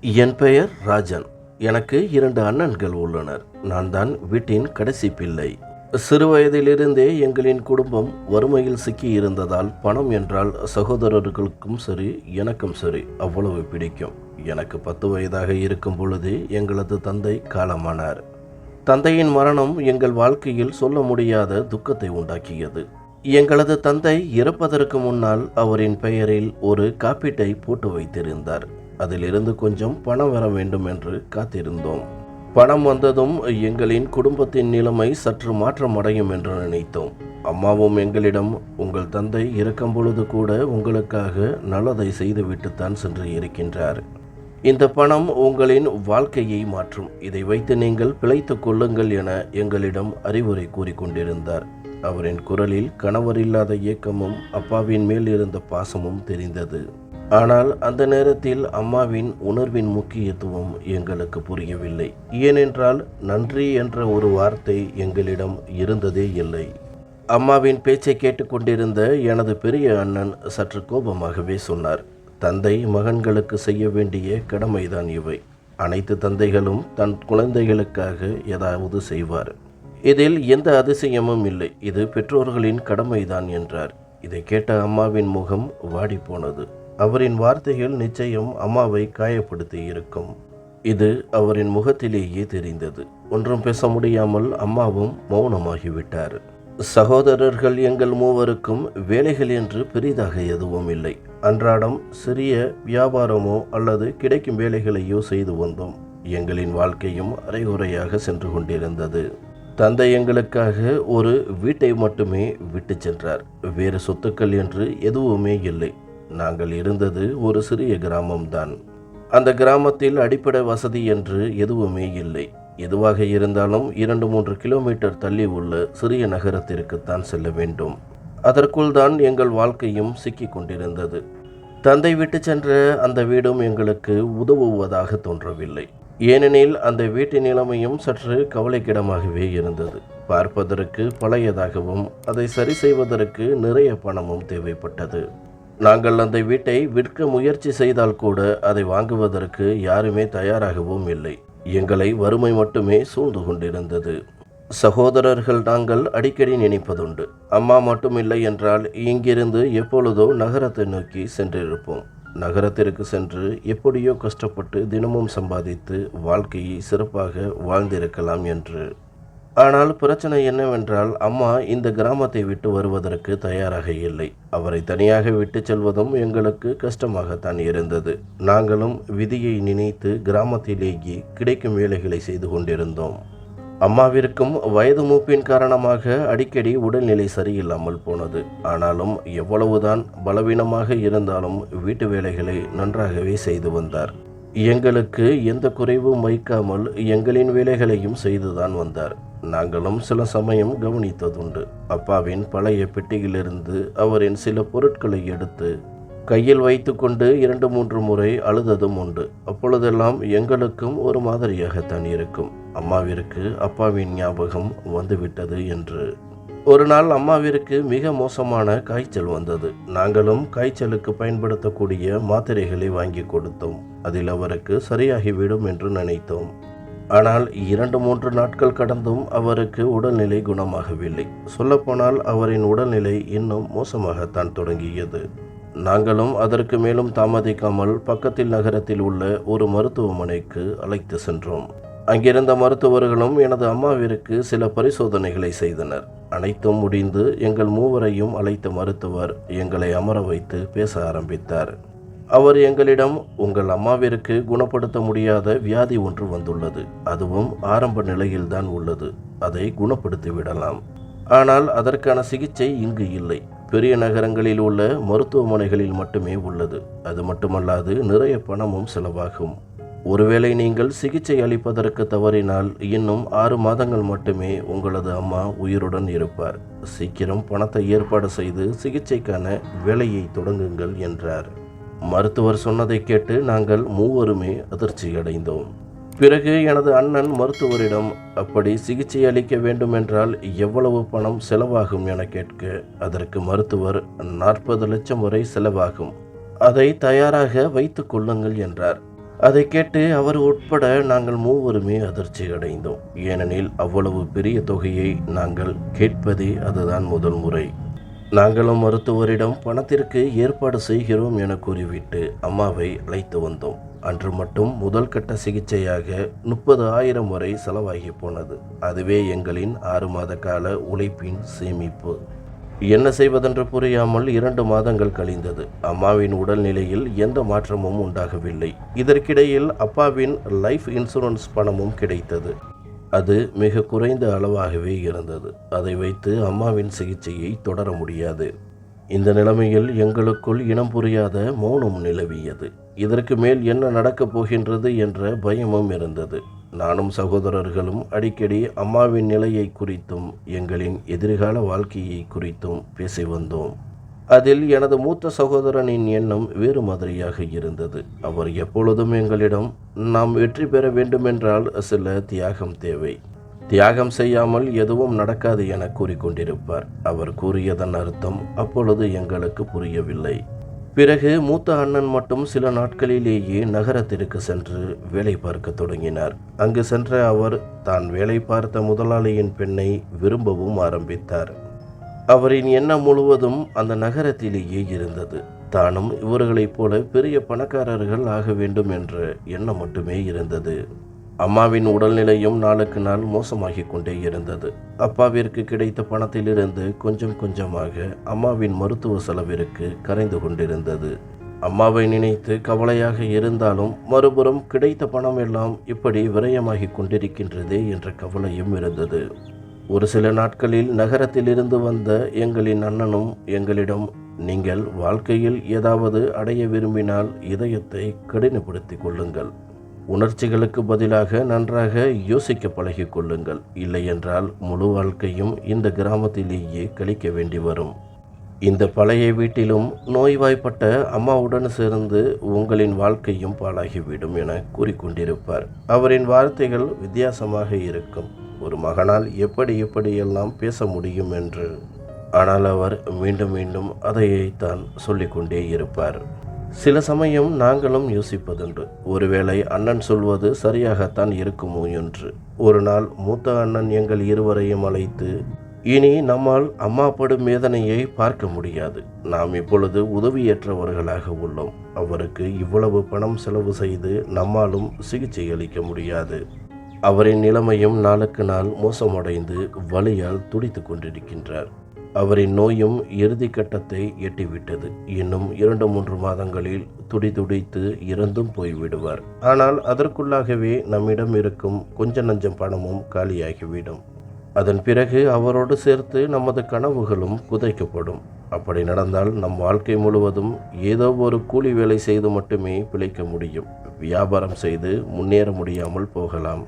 என் பெயர் ராஜன். எனக்கு இரண்டு அண்ணன்கள் உள்ளனர். நான் தான் வீட்டின் கடைசி பிள்ளை. சிறுவயதிலிருந்தே எங்களின் குடும்பம் வறுமையில் சிக்கி இருந்ததால் பணம் என்றால் சகோதரர்களுக்கும் சரி எனக்கும் சரி அவ்வளவு பிடிக்கும். எனக்கு பத்து வயதாக இருக்கும் பொழுது எங்களது தந்தை காலமானார். தந்தையின் மரணம் எங்கள் வாழ்க்கையில் சொல்ல முடியாத துக்கத்தை உண்டாக்கியது. எங்களது தந்தை இறப்பதற்கு முன்னால் அவரின் பெயரில் ஒரு காப்பீட்டை போட்டு வைத்திருந்தார். அதிலிருந்து கொஞ்சம் பணம் வர வேண்டும் என்று காத்திருந்தோம். பணம் வந்ததும் எங்களின் குடும்பத்தின் நிலைமை சற்று மாற்றம் அடையும் என்று நினைத்தோம். அம்மாவும் எங்களிடம் உங்கள் தந்தை இறக்கும் பொழுது கூட உங்களுக்காக நல்லதை செய்துவிட்டுத்தான் சென்று இருக்கின்றார். இந்த பணம் உங்களின் வாழ்க்கையை மாற்றும். இதை வைத்து நீங்கள் பிழைத்துக் கொள்ளுங்கள் என எங்களிடம் அறிவுரை கூறிக்கொண்டிருந்தார் அவரின் குரலில் கணவரில்லாத இயக்கமும் அப்பாவின் மேல் இருந்த பாசமும் தெரிந்தது. ஆனால் அந்த நேரத்தில் அம்மாவின் உணர்வின் முக்கியத்துவம் எங்களுக்கு புரியவில்லை. ஏனென்றால் நன்றி என்ற ஒரு வார்த்தை எங்களிடம் இருந்ததே இல்லை. அம்மாவின் பேச்சை கேட்டுக்கொண்டிருந்த எனது பெரிய அண்ணன் சற்று கோபமாகவே சொன்னார். தந்தை மகன்களுக்கு செய்ய வேண்டிய கடமைதான் இவை. அனைத்து தந்தைகளும் தன் குழந்தைகளுக்காக ஏதாவது செய்வார். இதில் எந்த அதிசயமும் இல்லை. இது பெற்றோர்களின் கடமைதான் என்றார். இதை கேட்ட அம்மாவின் முகம் வாடிப்போனது. அவரின் வார்த்தைகள் நிச்சயம் அம்மாவை காயப்படுத்தி இருக்கும் இது அவரின் முகத்திலேயே தெரிந்தது. ஒன்றும் பேச முடியாமல் அம்மாவும் மௌனமாகிவிட்டார். சகோதரர்கள் எங்கள் மூவருக்கும் வேலைகள் என்று பெரிதாக எதுவும் இல்லை. அன்றாடம் சிறிய வியாபாரமோ அல்லது கிடைக்கும் வேலைகளையோ செய்து வந்தோம். எங்களின் வாழ்க்கையும் அரைகுறையாக சென்று கொண்டிருந்தது. தந்தை எங்களுக்காக ஒரு வீட்டை மட்டுமே விட்டு சென்றார். வேறு சொத்துக்கள் என்று எதுவுமே இல்லை. நாங்கள் இருந்தது ஒரு சிறிய கிராமம்தான். அந்த கிராமத்தில் அடிப்படை வசதி என்று எதுவுமே இல்லை. எதுவாக இருந்தாலும் இரண்டு மூன்று கிலோமீட்டர் தள்ளி உள்ள சிறிய நகரத்திற்குத்தான் செல்ல வேண்டும். அதற்குள் தான் எங்கள் வாழ்க்கையும் சிக்கிக் கொண்டிருந்தது. தந்தை விட்டு சென்ற அந்த வீடும் எங்களுக்கு உதவுவதாக தோன்றவில்லை. ஏனெனில் அந்த வீட்டின் நிலைமையும் சற்று கவலைக்கிடமாகவே இருந்தது. பார்ப்பதற்கு பழையதாகவும் அதை சரி செய்வதற்கு நிறைய பணமும் தேவைப்பட்டது. நாங்கள் அந்த வீட்டை விற்க முயற்சி செய்தால் கூட அதை வாங்குவதற்கு யாருமே தயாராகவும் இல்லை. எங்களை வறுமை மட்டுமே சூழ்ந்து கொண்டிருந்தது. சகோதரர்கள் நாங்கள் அடிக்கடி நினைப்பதுண்டு. அம்மா மட்டும் இல்லை என்றால் இங்கிருந்து எப்பொழுதோ நகரத்தை நோக்கி சென்றிருப்போம். நகரத்திற்கு சென்று எப்படியோ கஷ்டப்பட்டு தினமும் சம்பாதித்து வாழ்க்கையை சிறப்பாக வாழ்ந்திருக்கலாம் என்று ஆனால் பிரச்சனை என்னவென்றால் அம்மா இந்த கிராமத்தை விட்டு வருவதற்கு தயாராக இல்லை. அவரை தனியாக விட்டு செல்வதும் எங்களுக்கு கஷ்டமாகத்தான் இருந்தது. நாங்களும் விதியை நினைத்து கிராமத்திலேயே கிடைக்கும் வேலைகளை செய்து கொண்டிருந்தோம். அம்மாவிற்கும் வயது மூப்பின் காரணமாக அடிக்கடி உடல்நிலை சரியில்லாமல் போனது. ஆனாலும் எவ்வளவுதான் பலவீனமாக இருந்தாலும் வீட்டு வேலைகளை நன்றாகவே செய்து வந்தார். எங்களுக்கு எந்த குறைவும் வைக்காமல் எங்களின் வேலைகளையும் செய்துதான் வந்தார். நாங்களும் சில சமயம் கவனித்ததுண்டு. அப்பாவின் பழைய பெட்டியிலிருந்து அவரின் சில பொருட்களை எடுத்து கையில் வைத்துக்கொண்டு இரண்டு மூன்று முறை அழுததும் உண்டு. அப்பொழுதெல்லாம் எங்களுக்கும் ஒரு மாதிரியாகத்தான் இருக்கும். அம்மாவிற்கு அப்பாவின் ஞாபகம் வந்துவிட்டது என்று. ஒரு நாள் அம்மாவிற்கு மிக மோசமான காய்ச்சல் வந்தது. நாங்களும் காய்ச்சலுக்கு பயன்படுத்தக்கூடிய மாத்திரைகளை வாங்கி கொடுத்தோம். அதில் அவருக்கு சரியாகிவிடும் என்று நினைத்தோம். ஆனால் இரண்டு மூன்று நாட்கள் கடந்தும் அவருக்கு உடல்நிலை குணமாகவில்லை. சொல்லப்போனால் அவரின் உடல்நிலை இன்னும் மோசமாகத்தான் தொடங்கியது. நாங்களும் அதற்கு மேலும் தாமதிக்காமல் பக்கத்தில் நகரத்தில் உள்ள ஒரு மருத்துவமனைக்கு அழைத்து சென்றோம். அங்கிருந்த மருத்துவர்களும் எனது அம்மாவிற்கு சில பரிசோதனைகளை செய்தனர். அனைத்தும் முடிந்து எங்கள் மூவரையும் அழைத்த மருத்துவர் எங்களை அமர வைத்து பேச ஆரம்பித்தார். அவர் எங்களிடம் உங்கள் அம்மாவிற்கு குணப்படுத்த முடியாத வியாதி ஒன்று வந்துள்ளது. அதுவும் ஆரம்ப நிலையில்தான் உள்ளது. அதை குணப்படுத்தி விடலாம். ஆனால் அதற்கான சிகிச்சை இங்கு இல்லை. பெரிய நகரங்களில் உள்ள மருத்துவமனைகளில் மட்டுமே உள்ளது. அது மட்டுமல்லாது நிறைய பணமும் செலவாகும். ஒருவேளை நீங்கள் சிகிச்சை அளிப்பதற்கு தவறினால் இன்னும் ஆறு மாதங்கள் மட்டுமே உங்களது அம்மா உயிருடன் இருப்பார். சீக்கிரம் பணத்தை ஏற்பாடு செய்து சிகிச்சைக்கான வேலையை தொடங்குங்கள் என்றார். மருத்துவர் சொன்னதை கேட்டு நாங்கள் மூவருமே அதிர்ச்சி அடைந்தோம் பிறகு எனது அண்ணன் மருத்துவரிடம் அப்படி சிகிச்சை அளிக்க வேண்டுமென்றால் எவ்வளவு பணம் செலவாகும் என கேட்க அதற்கு மருத்துவர் நாற்பது லட்சம் வரை செலவாகும். அதை தயாராக வைத்துக் கொள்ளுங்கள் என்றார். அதை கேட்டு அவர் உட்பட நாங்கள் மூவருமே அதிர்ச்சி அடைந்தோம் ஏனெனில் அவ்வளவு பெரிய தொகையை நாங்கள் கேட்பதே அதுதான் முதல் முறை. நாங்களும் மருத்துவரிடம் பணத்திற்கு ஏற்பாடு செய்கிறோம் என கூறிவிட்டு அம்மாவை அழைத்து வந்தோம். அன்று மட்டும் முதல் கட்ட சிகிச்சையாக முப்பது ஆயிரம் வரை செலவாகி போனது. அதுவே எங்களின் ஆறு மாத கால உழைப்பின் சேமிப்பு. என்ன செய்வதென்று புரியாமல் இரண்டு மாதங்கள் கழிந்தது. அம்மாவின் உடல்நிலையில் எந்த மாற்றமும் உண்டாகவில்லை. இதற்கிடையில் அப்பாவின் லைஃப் இன்சூரன்ஸ் பணமும் கிடைத்தது. அது மிக குறைந்த அளவாகவே இருந்தது. அதை வைத்து அம்மாவின் சிகிச்சையை தொடர முடியாது. இந்த நிலைமையில் எங்களுக்குள் இனம் புரியாத மௌனம் நிலவியது. இதற்கு மேல் என்ன நடக்கப் போகின்றது என்ற பயமும் இருந்தது. நானும் சகோதரர்களும் அடிக்கடி அம்மாவின் நிலையை குறித்தும் எங்களின் எதிர்கால வாழ்க்கையை குறித்தும் பேசி வந்தோம். அதில் எனது மூத்த சகோதரனின் எண்ணம் வேறு மாதிரியாக இருந்தது. அவர் எப்பொழுதும் எங்களிடம் நாம் வெற்றி பெற வேண்டுமென்றால் சில தியாகம் தேவை. தியாகம் செய்யாமல் எதுவும் நடக்காது என கூறிக்கொண்டிருப்பார். அவர் கூறியதன் அர்த்தம் அப்பொழுது எங்களுக்கு புரியவில்லை. பிறகு மூத்த அண்ணன் மட்டும் சில நாட்களிலேயே நகரத்திற்கு சென்று வேலை பார்க்க தொடங்கினார். அங்கு சென்ற அவர் தான் வேலை பார்த்த முதலாளியின் பெண்ணை விரும்பவும் ஆரம்பித்தார். அவரின் எண்ணம் முழுவதும் அந்த நகரத்திலேயே இருந்தது. தானும் இவர்களைப் போல பெரிய பணக்காரர்கள் ஆக வேண்டும் என்ற எண்ணம் மட்டுமே இருந்தது. அம்மாவின் உடல்நிலையும் நாளுக்கு நாள் மோசமாகிக் கொண்டே இருந்தது. அப்பாவிற்கு கிடைத்த பணத்திலிருந்து கொஞ்சம் கொஞ்சமாக அம்மாவின் மருத்துவ செலவிற்கு கரைந்து கொண்டிருந்தது. அம்மாவை நினைத்து கவலையாக இருந்தாலும் மறுபுறம் கிடைத்த பணம் எல்லாம் இப்படி விரயமாகிக் கொண்டிருக்கின்றதே என்ற கவலையும் இருந்தது. ஒரு சில நாட்களில் நகரத்திலிருந்து வந்த எங்களின் அண்ணனும் எங்களிடம் நீங்கள் வாழ்க்கையில் ஏதாவது அடைய விரும்பினால் இதயத்தை கடினப்படுத்திக் கொள்ளுங்கள். உணர்ச்சிகளுக்கு பதிலாக நன்றாக யோசிக்க பழகிக் கொள்ளுங்கள். இல்லையென்றால் முழு வாழ்க்கையும் இந்த கிராமத்திலேயே கழிக்க வேண்டி வரும். இந்த பழைய வீட்டிலும் நோய்வாய்ப்பட்ட அம்மாவுடன் சேர்ந்து உங்களின் வாழ்க்கையும் பாழாகிவிடும் என கூறிக்கொண்டிருப்பார் அவரின் வார்த்தைகள் வித்தியாசமாக இருக்கும். ஒரு மகனால் எப்படி எப்படியெல்லாம் பேச முடியும் என்று. ஆனால் அவர் மீண்டும் மீண்டும் அதையைத்தான் சொல்லிக்கொண்டே இருப்பார். சில சமயம் நாங்களும் யோசிப்பதுண்டு. ஒருவேளை அண்ணன் சொல்வது சரியாகத்தான் இருக்குமோ என்று. ஒரு நாள் மூத்த அண்ணன் எங்கள் இருவரையும் அழைத்து இனி நம்மால் அம்மா படும் வேதனையை பார்க்க முடியாது. நாம் இப்பொழுது உதவியற்றவர்களாக உள்ளோம். அவருக்கு இவ்வளவு பணம் செலவு செய்து நம்மாலும் சிகிச்சை அளிக்க முடியாது. அவரின் நிலைமையும் நாளுக்கு நாள் மோசமடைந்து வலியால் துடித்து கொண்டிருக்கின்றார். அவரின் நோயும் இறுதி கட்டத்தை எட்டிவிட்டது. இன்னும் இரண்டு மூன்று மாதங்களில் துடி துடித்து இறந்தும் போய்விடுவார். ஆனால் அதற்குள்ளாகவே நம்மிடம் இருக்கும் கொஞ்ச நஞ்சம் பணமும் காலியாகிவிடும். அதன் பிறகு அவரோடு சேர்த்து நமது கனவுகளும் புதைக்கப்படும். அப்படி நடந்தால் நம் வாழ்க்கை முழுவதும் ஏதோ ஒரு கூலி வேலை செய்து மட்டுமே பிழைக்க முடியும். வியாபாரம் செய்து முன்னேற முடியாமல் போகலாம்.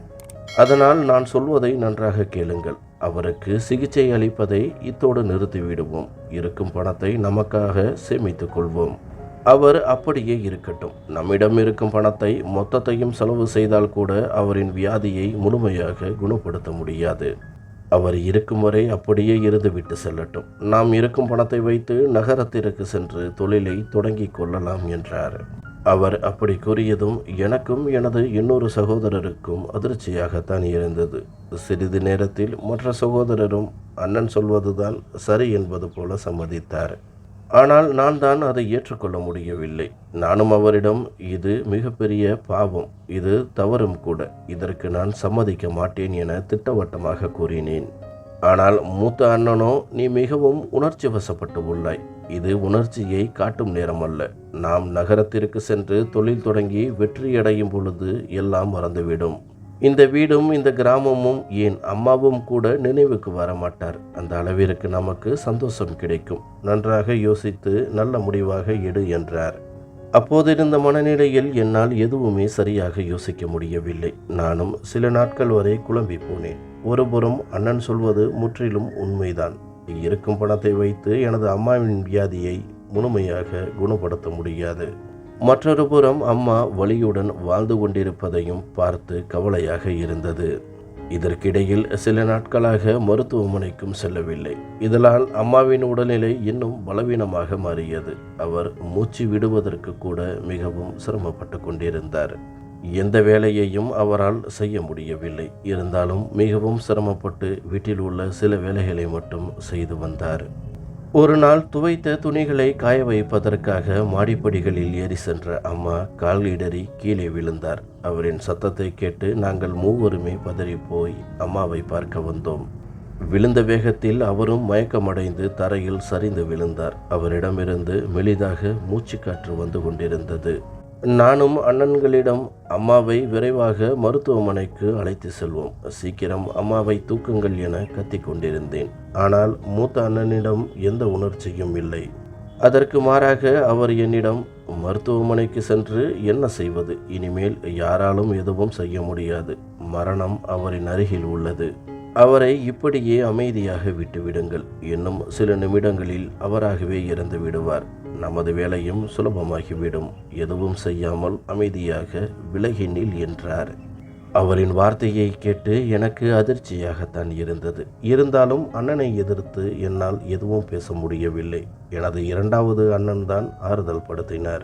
அதனால் நான் சொல்வதை நன்றாக கேளுங்கள். அவருக்கு சிகிச்சை அளிப்பதை இத்தோடு நிறுத்திவிடுவோம். இருக்கும் பணத்தை நமக்காக சேமித்துக் கொள்வோம். அவர் அப்படியே இருக்கட்டும். நம்மிடம் இருக்கும் பணத்தை மொத்தத்தையும் செலவு செய்தால் கூட அவரின் வியாதியை முழுமையாக குணப்படுத்த முடியாது. அவர் இருக்கும் வரை அப்படியே இருந்துவிட்டு செல்லட்டும். நாம் இருக்கும் பணத்தை வைத்து நகரத்திற்கு சென்று தொழிலை தொடங்கிக் கொள்ளலாம் என்றார். அவர் அப்படி கூறியதும் எனக்கும் எனது இன்னொரு சகோதரருக்கும் அதிர்ச்சியாகத்தான் இருந்தது. சிறிது நேரத்தில் மற்ற சகோதரரும் அண்ணன் சொல்வதுதான் சரி என்பது போல சம்மதித்தார். ஆனால் நான் தான் அதை ஏற்றுக்கொள்ள முடியவில்லை. நானும் அவரிடம் இது மிகப்பெரிய பாவம் இது தவறும் கூட இதற்கு நான் சம்மதிக்க மாட்டேன் என திட்டவட்டமாக கூறினேன். ஆனால் மூத்த அண்ணனோ நீ மிகவும் உணர்ச்சி வசப்பட்டு உள்ளாய். இது உணர்ச்சியை காட்டும் நேரம் அல்ல நாம் நகரத்திற்கு சென்று தொழில் தொடங்கி வெற்றியடையும் பொழுது எல்லாம் மறந்துவிடும். இந்த வீடும் இந்த கிராமமும் ஏன் அம்மாவும் கூட நினைவுக்கு வர மாட்டார் அந்த அளவிற்கு நமக்கு சந்தோஷம் கிடைக்கும். நன்றாக யோசித்து நல்ல முடிவாக எடு என்றார். அப்போதிருந்த மனநிலையில் என்னால் எதுவுமே சரியாக யோசிக்க முடியவில்லை. நானும் சில நாட்கள் வரை குழம்பி போனேன். ஒருபுறம் அண்ணன் சொல்வது முற்றிலும் உண்மைதான். இருக்கும் பணத்தை வைத்து எனது அம்மாவின் வியாதியை முழுமையாக குணப்படுத்த முடியாது. மற்றொரு புறம் அம்மா வலியுடன் வாழ்ந்து கொண்டிருப்பதையும் பார்த்து கவலையாக இருந்தது. இதற்கிடையில் சில நாட்களாக மருத்துவமனைக்கும் செல்லவில்லை. இதனால் அம்மாவின் உடல்நிலை இன்னும் பலவீனமாக மாறியது. அவர் மூச்சு விடுவதற்கு கூட மிகவும் சிரமப்பட்டு கொண்டிருந்தார். எந்த வேலையையும் அவரால் செய்ய முடியவில்லை. இருந்தாலும் மிகவும் சிரமப்பட்டு வீட்டில் உள்ள சில வேலைகளை மட்டும் செய்து வந்தார். ஒரு நாள் துவைத்த துணிகளை காய வைப்பதற்காக மாடிப்படிகளில் ஏறி சென்ற அம்மா கால் இடறி கீழே விழுந்தார். அவரின் சத்தத்தை கேட்டு நாங்கள் மூவருமே பதறிப் போய் அம்மாவை பார்க்க வந்தோம். விழுந்த வேகத்தில் அவரும் மயக்கமடைந்து தரையில் சரிந்து விழுந்தார். அவரிடமிருந்து மெலிதாக மூச்சுக்காற்று வந்து கொண்டிருந்தது. நானும் அண்ணன்களிடம் அம்மாவை விரைவாக மருத்துவமனைக்கு அழைத்து செல்வோம். சீக்கிரம் அம்மாவை தூக்குங்கள் என கத்திக் கொண்டிருந்தேன். ஆனால் மூத்த அண்ணனிடம் எந்த உணர்ச்சியும் இல்லை. அதற்கு மாறாக அவர் என்னிடம் மருத்துவமனைக்கு சென்று என்ன செய்வது? இனிமேல் யாராலும் எதுவும் செய்ய முடியாது. மரணம் அவரின் அருகில் உள்ளது. அவரை இப்படியே அமைதியாக விட்டுவிடுங்கள். இன்னும் சில நிமிடங்களில் அவராகவே இறந்து விடுவார். நமது வேலையும் சுலபமாகிவிடும். எதுவும் செய்யாமல் அமைதியாக விலகி நில் என்றார். அவரின் வார்த்தையை கேட்டு எனக்கு அதிர்ச்சியாகத்தான் இருந்தது. இருந்தாலும் அண்ணனை எதிர்த்து என்னால் எதுவும் பேச முடியவில்லை. எனது இரண்டாவது அண்ணன் தான் ஆறுதல் படுத்தினார்.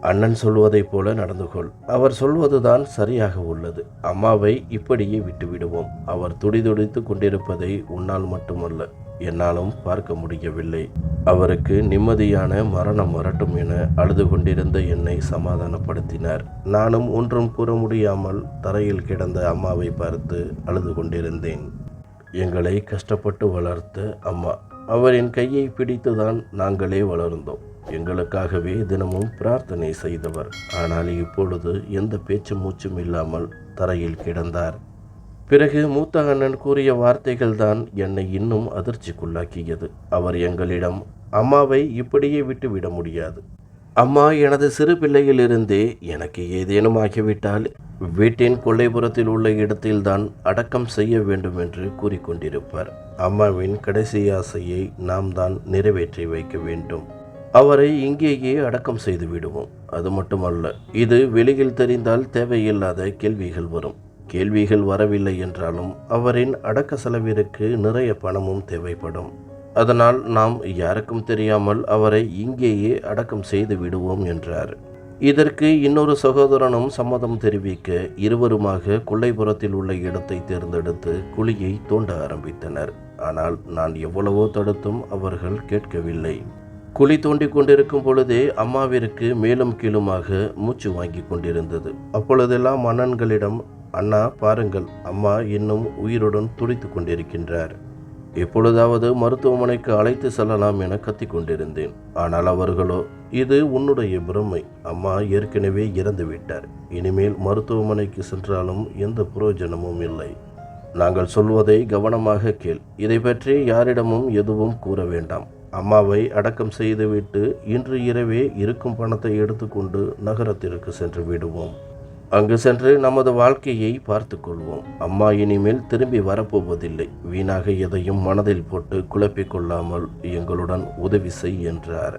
அண்ணன் சொல்வதைப் போல நடந்து கொள். அவர் சொல்வதுதான் சரியாக உள்ளது. அம்மாவை இப்படியே விட்டுவிடுவோம். அவர் துடிதுடித்து கொண்டிருப்பதை உன்னால் மட்டுமல்ல. என்னாலும் பார்க்க முடியவில்லை. அவருக்கு நிம்மதியான மரணம் வரட்டும் என அழுது கொண்டிருந்த என்னை சமாதானப்படுத்தினார். நானும் ஒன்றும் கூற முடியாமல் தரையில் கிடந்த அம்மாவை பார்த்து அழுது கொண்டிருந்தேன். எங்களை கஷ்டப்பட்டு வளர்த்த அம்மா அவரின் கையை பிடித்துதான் நாங்களே வளர்ந்தோம். எங்களுக்காகவே தினமும் பிரார்த்தனை செய்தவர். ஆனால் இப்பொழுது எந்த பேச்சு மூச்சும் இல்லாமல் தரையில் கிடந்தார். பிறகு மூத்த அண்ணன் கூறிய வார்த்தைகள்தான் என்னை இன்னும் அதிர்ச்சிக்குள்ளாக்கியது. அவர் எங்களிடம் அம்மாவை இப்படியே விட்டுவிட முடியாது. அம்மா எனது சிறு பிள்ளையிலிருந்தே எனக்கு ஏதேனும் ஆகிவிட்டால் வீட்டின் கொல்லைப்புறத்தில் உள்ள இடத்தில்தான் அடக்கம் செய்ய வேண்டும் என்று கூறிக்கொண்டிருப்பார். அம்மாவின் கடைசி ஆசையை நாம் தான் நிறைவேற்றி வைக்க வேண்டும். அவரை இங்கேயே அடக்கம் செய்து விடுவோம். அது மட்டுமல்ல இது வெளியில் தெரிந்தால் தேவையில்லாத கேள்விகள் வரும். கேள்விகள் வரவில்லை என்றாலும் அவரின் அடக்க செலவிற்கு நிறைய பணமும் தேவைப்படும். அதனால் நாம் யாருக்கும் தெரியாமல் அவரை இங்கேயே அடக்கம் செய்து விடுவோம் என்றார். இதற்கு இன்னொரு சகோதரனும் சம்மதம் தெரிவிக்க இருவருமாக கொல்லைப்புறத்தில் உள்ள இடத்தை தேர்ந்தெடுத்து குழியை தோண்ட ஆரம்பித்தனர். ஆனால் நான் எவ்வளவோ தடுத்தும் அவர்கள் கேட்கவில்லை. குழி தோண்டிக் கொண்டிருக்கும் பொழுதே அம்மாவிற்கு மேலும் கீழுமாக மூச்சு வாங்கி கொண்டிருந்தது. அப்பொழுதெல்லாம் மன்னன்களிடம் அண்ணா பாருங்கள் அம்மா இன்னும் உயிருடன் துடித்து கொண்டிருக்கின்றார். எப்பொழுதாவது மருத்துவமனைக்கு அழைத்து செல்லலாம் என கத்திக்கொண்டிருந்தேன் ஆனால் அவர்களோ இது உன்னுடைய பிரமை. அம்மா ஏற்கனவே இறந்து விட்டார். இனிமேல் மருத்துவமனைக்கு சென்றாலும் எந்த புரோஜனமும் இல்லை. நாங்கள் சொல்வதை கவனமாக கேள். இதை பற்றி யாரிடமும் எதுவும் கூற வேண்டாம். அம்மாவை அடக்கம் செய்துவிட்டு இன்று இரவே இருக்கும் பணத்தை எடுத்துக்கொண்டு நகரத்திற்கு சென்று விடுவோம். அங்கு சென்று நமது வாழ்க்கையை பார்த்து கொள்வோம் அம்மா இனிமேல் திரும்பி வரப்போவதில்லை. வீணாக எதையும் மனதில் போட்டு குழப்பிக் கொள்ளாமல் எங்களுடன் உதவி செய் என்றார்.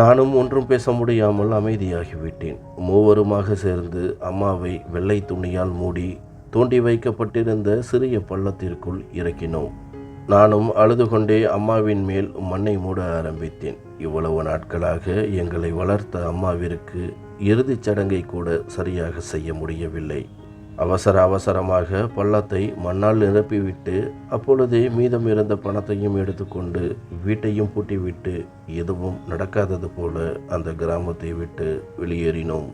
நானும் ஒன்றும் பேச முடியாமல் அமைதியாகிவிட்டேன். மூவருமாக சேர்ந்து அம்மாவை வெள்ளை துணியால் மூடி தோண்டி வைக்கப்பட்டிருந்த சிறிய பள்ளத்திற்குள் இறக்கினோம். நானும் அழுது கொண்டே அம்மாவின் மேல் மண்ணை மூட ஆரம்பித்தேன். இவ்வளவு நாட்களாக எங்களை வளர்த்த அம்மாவிற்கு இறுதிச் சடங்கை கூட சரியாக செய்ய முடியவில்லை. அவசர அவசரமாக பள்ளத்தை மண்ணால் நிரப்பிவிட்டு அப்பொழுதே மீதம் இருந்த பணத்தையும் எடுத்துக்கொண்டு வீட்டையும் பூட்டிவிட்டு எதுவும் நடக்காதது போல அந்த கிராமத்தை விட்டு வெளியேறினோம்.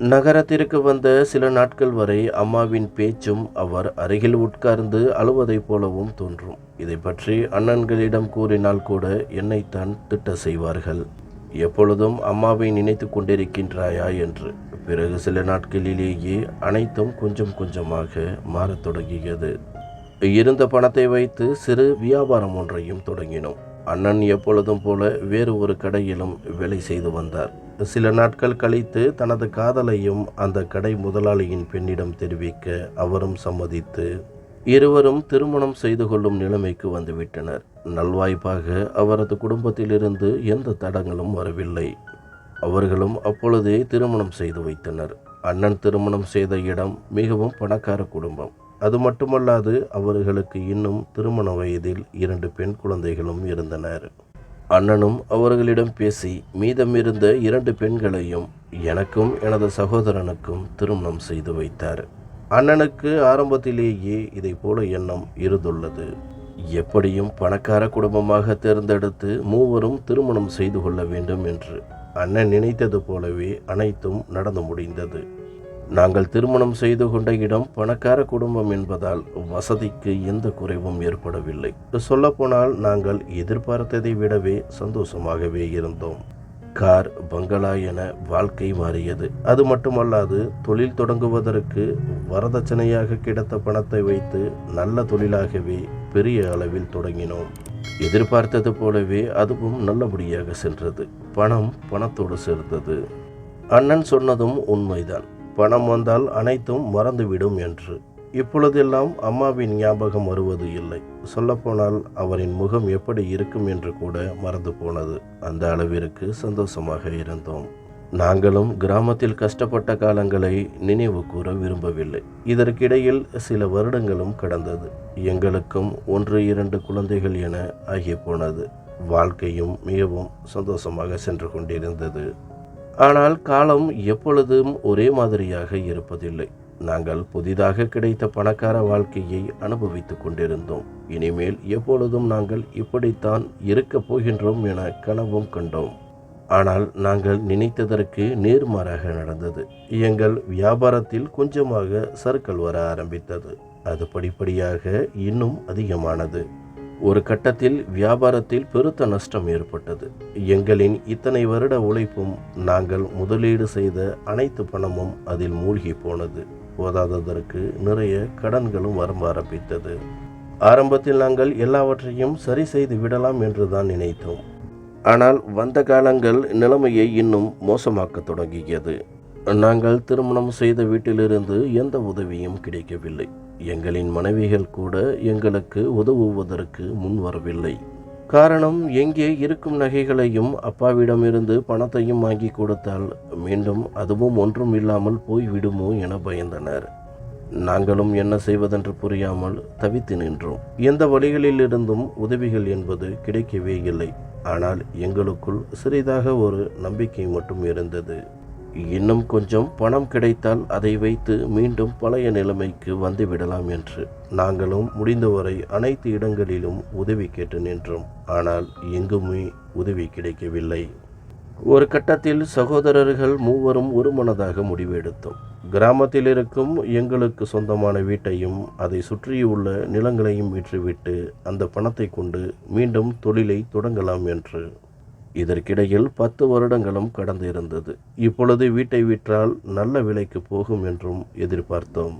நகரத்திற்கு வந்த சில நாட்கள் வரை அம்மாவின் பேச்சும் அவர் அருகில் உட்கார்ந்து அழுவதைப் போலவும் தோன்றும். இதை பற்றி அண்ணன்களிடம் கூறினால் கூட என்னைத்தான் திட்ட செய்வார்கள். எப்பொழுதும் அம்மாவை நினைத்து கொண்டிருக்கின்றாயா என்று. பிறகு சில நாட்களிலேயே அனைத்தும் கொஞ்சம் கொஞ்சமாக மாறத் தொடங்கியது. இருந்த பணத்தை வைத்து சிறு வியாபாரம் ஒன்றையும் தொடங்கினோம். அண்ணன் எப்பொழுதும் போல வேறு ஒரு கடையிலும் வேலை செய்து வந்தார். சில நாட்கள் கழித்து தனது காதலையும் அந்த கடை முதலாளியின் பெண்ணிடம் தெரிவிக்க அவரும் சம்மதித்து இருவரும் திருமணம் செய்து கொள்ளும் நிலைமைக்கு வந்துவிட்டனர். நல்வாய்ப்பாக அவரது குடும்பத்திலிருந்து எந்த தடங்களும் வரவில்லை. அவர்களும் அப்பொழுதே திருமணம் செய்து வைத்தனர். அண்ணன் திருமணம் செய்த இடம் மிகவும் பணக்கார குடும்பம். அது மட்டுமல்லாது அவர்களுக்கு இன்னும் திருமண வயதில் இரண்டு பெண் குழந்தைகளும் இருந்தனர். அண்ணனும் அவர்களிடம் பேசி மீதமிருந்த இரண்டு பெண்களையும் எனக்கும் எனது சகோதரனுக்கும் திருமணம் செய்து வைத்தார். அண்ணனுக்கு ஆரம்பத்திலேயே இதை போல எண்ணம் இருந்துள்ளது. எப்படியும் பணக்கார குடும்பமாக தேர்ந்தெடுத்து மூவரும் திருமணம் செய்து கொள்ள வேண்டும் என்று அண்ணன் நினைத்தது போலவே அனைத்தும் நடந்து முடிந்தது. நாங்கள் திருமணம் செய்து கொண்ட இடம் பணக்கார குடும்பம் என்பதால் வசதிக்கு எந்த குறைவும் ஏற்படவில்லை. சொல்லப்போனால் நாங்கள் எதிர்பார்த்ததை விடவே சந்தோஷமாகவே இருந்தோம். கார் பங்களா என வாழ்க்கை மாறியது. அது மட்டுமல்லாது தொழில் தொடங்குவதற்கு வரதட்சணையாக கிடைத்த பணத்தை வைத்து நல்ல தொழிலாகவே பெரிய அளவில் தொடங்கினோம். எதிர்பார்த்தது போலவே அதுவும் நல்லபடியாக சென்றது. பணம் பணத்தோடு சேர்ந்தது. அண்ணன் சொன்னதும் உண்மைதான். பணம் வந்தால் அனைத்தும் மறந்துவிடும் என்று. இப்பொழுதெல்லாம் அம்மாவின் ஞாபகம் வருவது இல்லை. சொல்லப்போனால் அவரின் முகம் எப்படி இருக்கும் என்று கூட மறந்து போனது. அந்த அளவிற்கு சந்தோஷமாக இருந்தோம். நாங்களும் கிராமத்தில் கஷ்டப்பட்ட காலங்களை நினைவு கூற விரும்பவில்லை. இதற்கிடையில் சில வருடங்களும் கடந்தது. எங்களுக்கும் ஒன்று இரண்டு குழந்தைகள் என ஆகி போனது. வாழ்க்கையும் மிகவும் சந்தோஷமாக சென்று கொண்டிருந்தது. ஆனால் காலம் எப்பொழுதும் ஒரே மாதிரியாக இருப்பதில்லை. நாங்கள் புதிதாக கிடைத்த பணக்கார வாழ்க்கையை அனுபவித்துக் கொண்டிருந்தோம். இனிமேல் எப்பொழுதும் நாங்கள் இப்படித்தான் இருக்கப் போகின்றோம் என கனவும் கண்டோம். ஆனால் நாங்கள் நினைத்ததற்கு நேர்மாறாக நடந்தது. எங்கள் வியாபாரத்தில் கொஞ்சமாக சறுக்கல் வர ஆரம்பித்தது. அது படிப்படியாக இன்னும் அதிகமானது. ஒரு கட்டத்தில் வியாபாரத்தில் பெருத்த நஷ்டம் ஏற்பட்டது. எங்களின் இத்தனை வருட உழைப்பும் நாங்கள் முதலீடு செய்த அனைத்து பணமும் அதில் மூழ்கி போனது. போதாததற்கு நிறைய கடன்களும் வர ஆரம்பித்தது. ஆரம்பத்தில் நாங்கள் எல்லாவற்றையும் சரி செய்து விடலாம் என்று தான் நினைத்தோம். ஆனால் வந்த காலங்கள் நிலைமையை இன்னும் மோசமாக்க தொடங்கியது. நாங்கள் திருமணம் செய்த வீட்டிலிருந்து எந்த உதவியும் கிடைக்கவில்லை. எங்களின் மனைவிகள் கூட எங்களுக்கு உதவுவதற்கு முன் வரவில்லை. காரணம் எங்கே இருக்கும் நகைகளையும் அப்பாவிடமிருந்து பணத்தையும் வாங்கி கொடுத்தால் மீண்டும் அதுவும் ஒன்றும் இல்லாமல் போய்விடுமோ என பயந்தனர். நாங்களும் என்ன செய்வதென்று புரியாமல் தவித்து நின்றோம். எந்த வழிகளிலிருந்தும் உதவிகள் என்பது கிடைக்கவே இல்லை. ஆனால் எங்களுக்குள் சிறிதாக ஒரு நம்பிக்கை மட்டும் இருந்தது. இன்னும் கொஞ்சம் பணம் கிடைத்தால் அதை வைத்து மீண்டும் பழைய நிலைமைக்கு வந்துவிடலாம் என்று நாங்களும் முடிந்தவரை அனைத்து இடங்களிலும் உதவி கேட்டு நின்றோம். ஆனால் எங்குமே உதவி கிடைக்கவில்லை. ஒரு கட்டத்தில் சகோதரர்கள் மூவரும் ஒரு மனதாக முடிவெடுத்தோம். கிராமத்தில் இருக்கும் எங்களுக்கு சொந்தமான வீட்டையும் அதை சுற்றியுள்ள நிலங்களையும் விற்றுவிட்டு அந்த பணத்தை கொண்டு மீண்டும் தொழிலை தொடங்கலாம் என்று இதற்கிடையில் பத்து வருடங்களும் கடந்து இருந்தது இப்பொழுது வீட்டை விற்றால் நல்ல விலைக்கு போகும் என்றும் எதிர்பார்த்தோம்.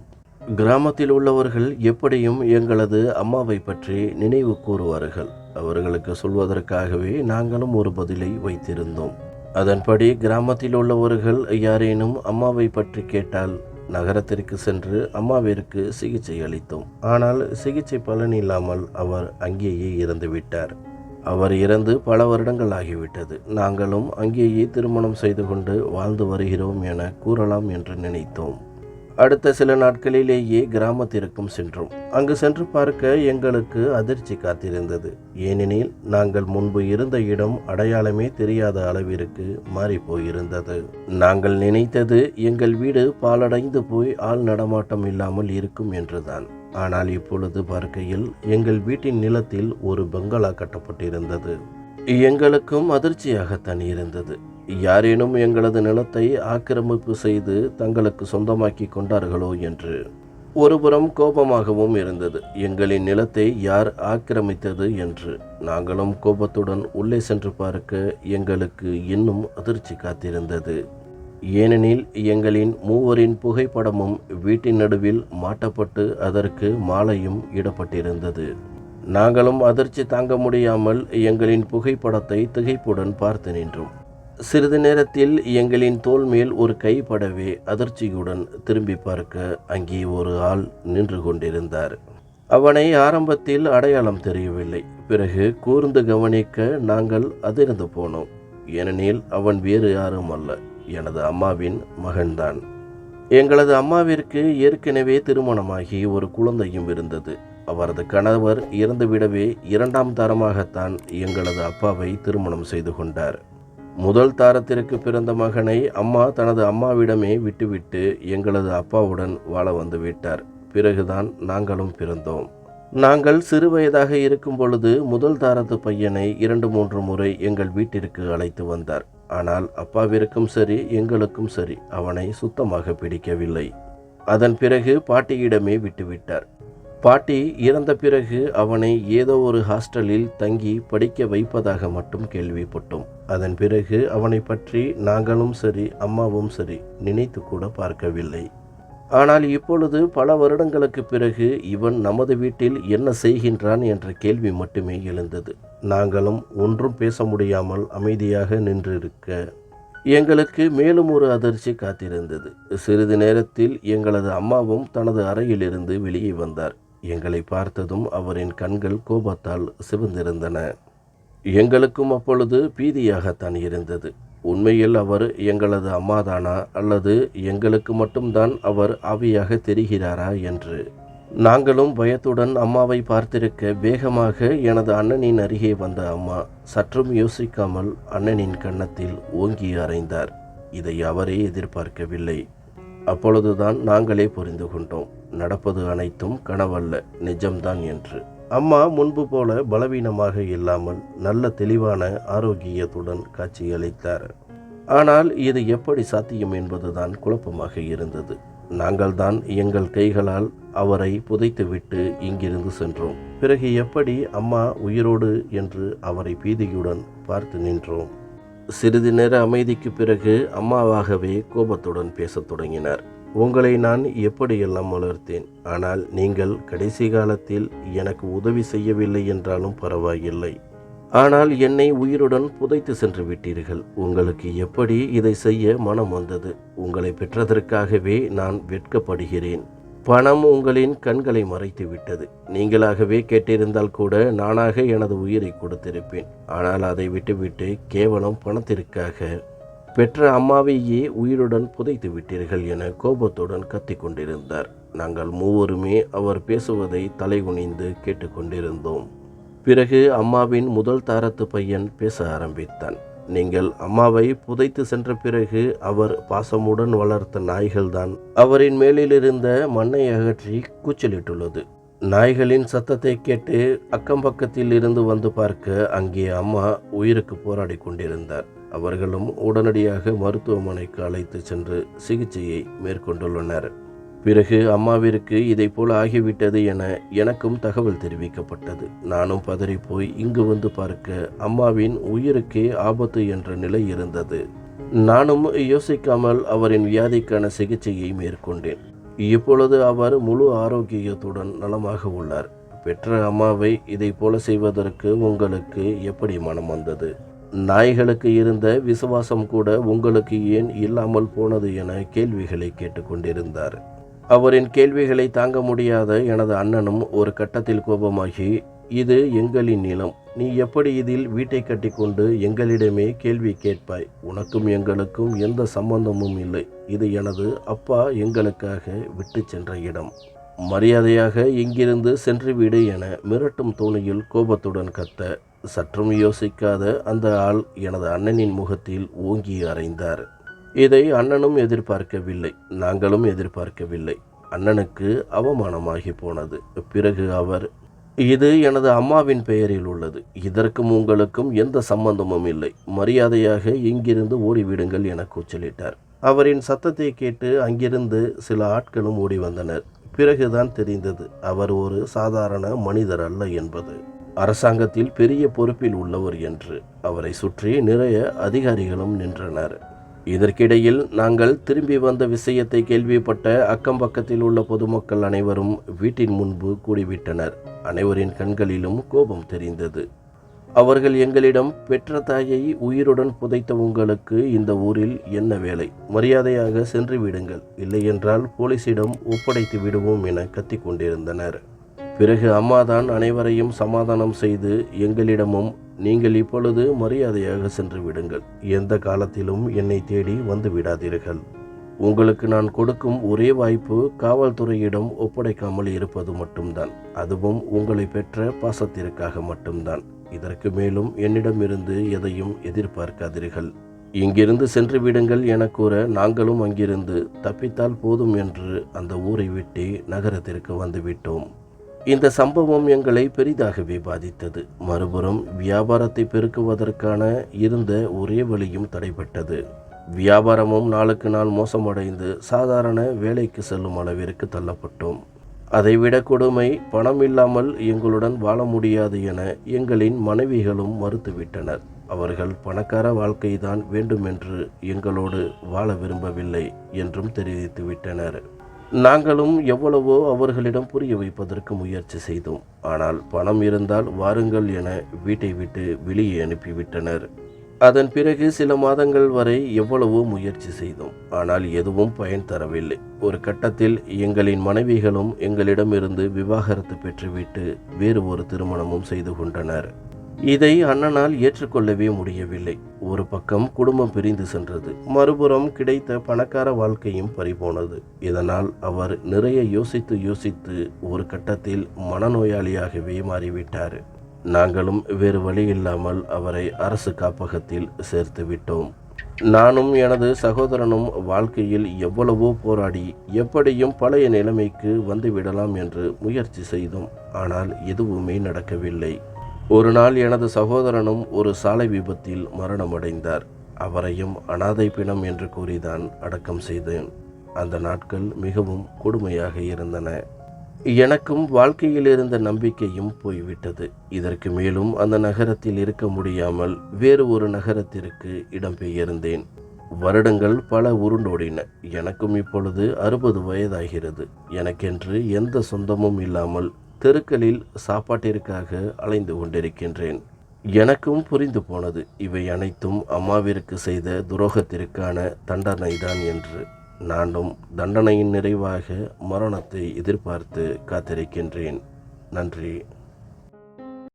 கிராமத்தில் உள்ளவர்கள் எப்படியும் எங்களது அம்மாவை பற்றி நினைவு கூறுவார்கள். அவர்களுக்கு சொல்வதற்காகவே நாங்களும் ஒரு பதிலை வைத்திருந்தோம். அதன்படி கிராமத்தில் உள்ளவர்கள் யாரேனும் அம்மாவை பற்றி கேட்டால் நகரத்திற்கு சென்று அம்மாவிற்கு சிகிச்சை அளித்தோம். ஆனால் சிகிச்சை பலன் இல்லாமல் அவர் அங்கேயே இறந்து விட்டார் அவர் இறந்து பல வருடங்கள் ஆகிவிட்டது. நாங்களும் அங்கேயே திருமணம் செய்து கொண்டு வாழ்ந்து வருகிறோம் என கூறலாம் என்று நினைத்தோம். அடுத்த சில நாட்களிலேயே கிராமத்திற்கும் சென்றோம். அங்கு சென்று பார்க்க எங்களுக்கு அதிர்ச்சி காத்திருந்தது. ஏனெனில் நாங்கள் முன்பு இருந்த இடம் அடையாளமே தெரியாத அளவிற்கு மாறிப்போயிருந்தது. நாங்கள் நினைத்தது எங்கள் வீடு பாலடைந்து போய் ஆள் நடமாட்டம் இல்லாமல் இருக்கும் என்றுதான். ஆனால் இப்பொழுது பார்க்கையில் எங்கள் வீட்டின் நிலத்தில் ஒரு பங்களா கட்டப்பட்டிருந்தது. எங்களுக்கும் அதிர்ச்சியாகத்தான் இருந்தது யாரேனும் எங்களது நிலத்தை ஆக்கிரமிப்பு செய்து தங்களுக்கு சொந்தமாக்கி கொண்டார்களோ என்று. ஒருபுறம் கோபமாகவும் இருந்தது. எங்களின் நிலத்தை யார் ஆக்கிரமித்தது என்று. நாங்களும் கோபத்துடன் உள்ளே சென்று பார்க்க எங்களுக்கு இன்னும் அதிர்ச்சி காத்திருந்தது. ஏனெனில் எங்களின் மூவரின் புகைப்படமும் வீட்டின் நடுவில் மாட்டப்பட்டு அதற்கு மாலையும் இடப்பட்டிருந்தது. நாங்களும் அதிர்ச்சி தாங்க முடியாமல் எங்களின் புகைப்படத்தை திகைப்புடன் பார்த்து நின்றோம். சிறிது நேரத்தில் எங்களின் தோல் மேல் ஒரு கைப்படவே அதிர்ச்சியுடன் திரும்பி பார்க்க அங்கே ஒரு ஆள் நின்று கொண்டிருந்தார். அவனை ஆரம்பத்தில் அடையாளம் தெரியவில்லை. பிறகு கூர்ந்து கவனிக்க நாங்கள் அதிர்ந்து போனோம். ஏனெனில் அவன் வேறு யாரும் அல்ல. எனது அம்மாவின் மகன்தான். எங்களது அம்மாவிற்கு ஏற்கனவே திருமணமாகி ஒரு குழந்தையும் இருந்தது. அவரது கணவர் இறந்துவிடவே இரண்டாம் தாரமாகத்தான் எங்களது அப்பாவை திருமணம் செய்து கொண்டார். முதல் தாரத்திற்கு பிறந்த மகனை அம்மா தனது அம்மாவிடமே விட்டுவிட்டு எங்களது அப்பாவுடன் வாழ வந்து விட்டார். பிறகுதான் நாங்களும் பிறந்தோம். நாங்கள் சிறு வயதாக இருக்கும் பொழுது முதல் தாரத்து பையனை இரண்டு மூன்று முறை எங்கள் வீட்டிற்கு அழைத்து வந்தார். ஆனால் அப்பாவிற்கும் சரி எங்களுக்கும் சரி அவனை சுத்தமாக பிடிக்கவில்லை. அதன் பிறகு பாட்டியிடமே விட்டுவிட்டார். பாட்டி இறந்த பிறகு அவனை ஏதோ ஒரு ஹாஸ்டலில் தங்கி படிக்க வைப்பதாக மட்டும் கேள்விப்பட்டோம். அதன் பிறகு அவனை பற்றி நாங்களும் சரி அம்மாவும் சரி நினைத்து கூட பார்க்கவில்லை. ஆனால் இப்பொழுது பல வருடங்களுக்கு பிறகு இவன் நமது வீட்டில் என்ன செய்கின்றான் என்ற கேள்வி மட்டுமே எழுந்தது. நாங்களும் ஒன்றும் பேச முடியாமல் அமைதியாக நின்றிருக்க எங்களுக்கு மேலும் ஒரு அதிர்ச்சி காத்திருந்தது. சிறிது நேரத்தில் எங்களது அம்மாவும் தனது அறையிலிருந்து வெளியே வந்தார். எங்களை பார்த்ததும் அவரின் கண்கள் கோபத்தால் சிவந்திருந்தன. எங்களுக்கும் அப்பொழுது பீதியாகத்தான் இருந்தது. உண்மையில் அவர் எங்களது அம்மாதானா? அல்லது எங்களுக்கு மட்டும்தான் அவர் ஆவியாக தெரிகிறாரா என்று. நாங்களும் பயத்துடன் அம்மாவை பார்த்திருக்க வேகமாக எனது அண்ணனின் அருகே வந்த அம்மா சற்றும் யோசிக்காமல் அண்ணனின் கன்னத்தில் ஓங்கி அறைந்தார். இதை அவரே எதிர்பார்க்கவில்லை. அப்பொழுதுதான் நாங்களே புரிந்து கொண்டோம். நடப்பது அனைத்தும் கனவல்ல. நிஜம்தான் என்று. அம்மா முன்பு போல பலவீனமாக இல்லாமல் நல்ல தெளிவான ஆரோக்கியத்துடன் காட்சியளித்தார். ஆனால் இது எப்படி சாத்தியம் என்பதுதான் குழப்பமாக இருந்தது. நாங்கள்தான் எங்கள் கைகளால் அவரை புதைத்துவிட்டு இங்கிருந்து சென்றோம். பிறகு எப்படி அம்மா உயிரோடு என்று அவரை பீதியுடன் பார்த்து நின்றோம். சிறிது நேர அமைதிக்கு பிறகு அம்மாவாகவே கோபத்துடன் பேசத் தொடங்கினார். உங்களை நான் எப்படியெல்லாம் வளர்த்தேன்? ஆனால் நீங்கள் கடைசி காலத்தில் எனக்கு உதவி செய்யவில்லை என்றாலும் பரவாயில்லை. ஆனால் என்னை உயிருடன் புதைத்து சென்று விட்டீர்கள். உங்களுக்கு எப்படி இதை செய்ய மனம் வந்தது? உங்களை பெற்றதற்காகவே நான் வெட்கப்படுகிறேன். பணம் உங்களின் கண்களை மறைத்து விட்டது. நீங்களாகவே கேட்டிருந்தால் கூட நானாக எனது உயிரை கொடுத்திருப்பேன். ஆனால் அதை விட்டுவிட்டு கேவலம் பணத்திற்காக பெற்ற அம்மாவையே உயிருடன் புதைத்து விட்டீர்கள் என கோபத்துடன் கத்திக்கொண்டிருந்தார் நாங்கள் மூவருமே அவர் பேசுவதை தலைகுனிந்து கேட்டுக்கொண்டிருந்தோம் பிறகு அம்மாவின் முதல் தாரத்து பையன் பேச ஆரம்பித்தான். நீங்கள் அம்மாவை புதைத்து சென்ற பிறகு அவர் பாசமுடன் வளர்த்த நாய்கள்தான். அவரின் மேலிலிருந்த மண்ணை அகற்றி கூச்சலிட்டுள்ளது. நாய்களின் சத்தத்தை கேட்டு அக்கம் பக்கத்தில் இருந்து வந்து பார்க்க அங்கே அம்மா உயிருக்கு போராடி கொண்டிருந்தார். அவர்களும் உடனடியாக மருத்துவமனைக்கு அழைத்து சென்று சிகிச்சையை மேற்கொண்டுள்ளனர். பிறகு அம்மாவிற்கு இதை போல ஆகிவிட்டது என எனக்கும் தகவல் தெரிவிக்கப்பட்டது. நானும் பதறிப்போய் இங்கு வந்து பார்க்க அம்மாவின் உயிருக்கே ஆபத்து என்ற நிலை இருந்தது. நானும் யோசிக்காமல் அவரின் வியாதிக்கான சிகிச்சையை மேற்கொண்டேன். இப்பொழுது அவர் முழு ஆரோக்கியத்துடன் நலமாக உள்ளார். பெற்ற அம்மாவை இதை போல செய்வதற்கு உங்களுக்கு எப்படி மனம் வந்தது? நாய்களுக்கு இருந்த விசுவாசம் கூட உங்களுக்கு ஏன் இல்லாமல் போனது என கேள்விகளை கேட்டுக்கொண்டிருந்தார். அவரின் கேள்விகளை தாங்க முடியாத எனது அண்ணனும் ஒரு கட்டத்தில் கோபமாகி இது எங்களின் நிலம். நீ எப்படி இதில் வீட்டை கட்டிக்கொண்டு எங்களிடமே கேள்வி கேட்பாய்? உனக்கும் எங்களுக்கும் எந்த சம்பந்தமும் இல்லை. இது எனது அப்பா எங்களுக்காக விட்டு சென்ற இடம். மரியாதையாக இங்கிருந்து சென்று விடு என மிரட்டும் தோணியில் கோபத்துடன் கத்த சற்றும் யோசிக்காத அந்த ஆள் எனது அண்ணனின் முகத்தில் ஓங்கி அறைந்தார். இதை அண்ணனும் எதிர்பார்க்கவில்லை நாங்களும் எதிர்பார்க்கவில்லை. அண்ணனுக்கு அவமானமாகி போனது. பிறகு அவர் இது எனது அம்மாவின் பெயரில் உள்ளது. இதற்கும் உங்களுக்கும் எந்த சம்பந்தமும் இல்லை. மரியாதையாக இங்கிருந்து ஓடிவிடுங்கள் என கூச்சலிட்டார். அவரின் சத்தத்தை கேட்டு அங்கிருந்து சில ஆட்களும் ஓடி வந்தனர் பிறகுதான் தெரிந்தது அவர் ஒரு சாதாரண மனிதர் அல்ல என்பது. அரசாங்கத்தில் பெரிய பொறுப்பில் உள்ளவர் என்று அவரை சுற்றி நிறைய அதிகாரிகளும் நின்றனர். இதற்கிடையில் நாங்கள் திரும்பி வந்த விஷயத்தை கேள்விப்பட்ட அக்கம் பக்கத்தில் உள்ள பொதுமக்கள் அனைவரும் வீட்டின் முன்பு கூடிவிட்டனர். அனைவரின் கண்களிலும் கோபம் தெரிந்தது. அவர்கள் எங்களிடம் பெற்ற தாயை உயிருடன் புதைத்த உங்களுக்கு இந்த ஊரில் என்ன வேலை? மரியாதையாக சென்று விடுங்கள். இல்லையென்றால் போலீசிடம் ஒப்படைத்து விடுவோம் என கத்திக் கொண்டிருந்தனர் பிறகு அம்மாதான் அனைவரையும் சமாதானம் செய்து எங்களிடமும் நீங்கள் இப்பொழுது மரியாதையாக சென்று விடுங்கள். எந்த காலத்திலும் என்னை தேடி வந்து விடாதீர்கள். உங்களுக்கு நான் கொடுக்கும் ஒரே வாய்ப்பு காவல்துறையிடம் ஒப்படைக்காமல் இருப்பது மட்டும்தான். அதுவும் உங்களை பெற்ற பாசத்திற்காக மட்டும்தான். இதற்கு மேலும் என்னிடமிருந்து எதையும் எதிர்பார்க்காதீர்கள். இங்கிருந்து சென்று விடுங்கள் என கூற நாங்களும் அங்கிருந்து தப்பித்தால் போதும் என்று அந்த ஊரை விட்டு நகரத்திற்கு வந்துவிட்டோம். இந்த சம்பவம் எங்களை பெரிதாகவே பாதித்தது. மறுபுறம் வியாபாரத்தை பெருக்குவதற்கான இருந்த ஒரே வழியும் தடைபட்டது. வியாபாரமும் நாளுக்கு நாள் மோசமடைந்து சாதாரண வேலைக்கு செல்லும் அளவிற்கு தள்ளப்பட்டோம். அதைவிட கொடுமை பணம் இல்லாமல் எங்களுடன் வாழ முடியாது என எங்களின் மனைவிகளும் மறுத்துவிட்டனர். அவர்கள் பணக்கார வாழ்க்கைதான் வேண்டுமென்று எங்களோடு வாழ விரும்பவில்லை என்றும் தெரிவித்துவிட்டனர். நாங்களும் எவ்வளவோ அவர்களிடம் புரிய வைப்பதற்கு முயற்சி செய்தோம். ஆனால் பணம் இருந்தால் வாருங்கள் என வீட்டை விட்டு வெளியே அனுப்பிவிட்டனர். அதன் பிறகு சில மாதங்கள் வரை எவ்வளவோ முயற்சி செய்தோம். ஆனால் எதுவும் பயன் தரவில்லை. ஒரு கட்டத்தில் எங்களின் மனைவிகளும் எங்களிடமிருந்து விவாகரத்து பெற்றுவிட்டு வேறு ஒரு திருமணமும் செய்து கொண்டனர். இதை அண்ணனால் ஏற்றுக்கொள்ளவே முடியவில்லை. ஒரு பக்கம் குடும்பம் பிரிந்து சென்றது. மறுபுறம் கிடைத்த பணக்கார வாழ்க்கையும் பறிபோனது. இதனால் அவர் நிறைய யோசித்து யோசித்து ஒரு கட்டத்தில் மனநோயாளியாகவே மாறிவிட்டார். நாங்களும் வேறு வழி இல்லாமல் அவரை அரசு காப்பகத்தில் சேர்த்து விட்டோம். நானும் எனது சகோதரனும் வாழ்க்கையில் எவ்வளவோ போராடி எப்படியும் பழைய நிலைமைக்கு வந்துவிடலாம் என்று முயற்சி செய்தோம். ஆனால் எதுவுமே நடக்கவில்லை. ஒரு நாள் எனது சகோதரனும் ஒரு சாலை விபத்தில் மரணமடைந்தார். அவரையும் அனாதை பிணம் என்று கூறிதான் அடக்கம் செய்தேன். அந்த நாட்கள் மிகவும் கொடுமையாக இருந்தன. எனக்கும் வாழ்க்கையில் இருந்த நம்பிக்கையும் போய்விட்டது. இதற்கு மேலும் அந்த நகரத்தில் இருக்க முடியாமல் வேறு ஒரு நகரத்திற்கு இடம்பெயர்ந்தேன் வருடங்கள் பல உருண்டோடின. எனக்கும் இப்பொழுது அறுபது வயதாகிறது. எனக்கென்று எந்த சொந்தமும் இல்லாமல் தெருக்களில் சாப்பாட்டிற்காக அலைந்து கொண்டிருக்கின்றேன். எனக்கும் புரிந்து போனது இவை அனைத்தும் அம்மாவிற்கு செய்த துரோகத்திற்கான தண்டனைதான் என்று. நானும் தண்டனையின் நிறைவாக மரணத்தை எதிர்பார்த்து காத்திருக்கின்றேன். நன்றி.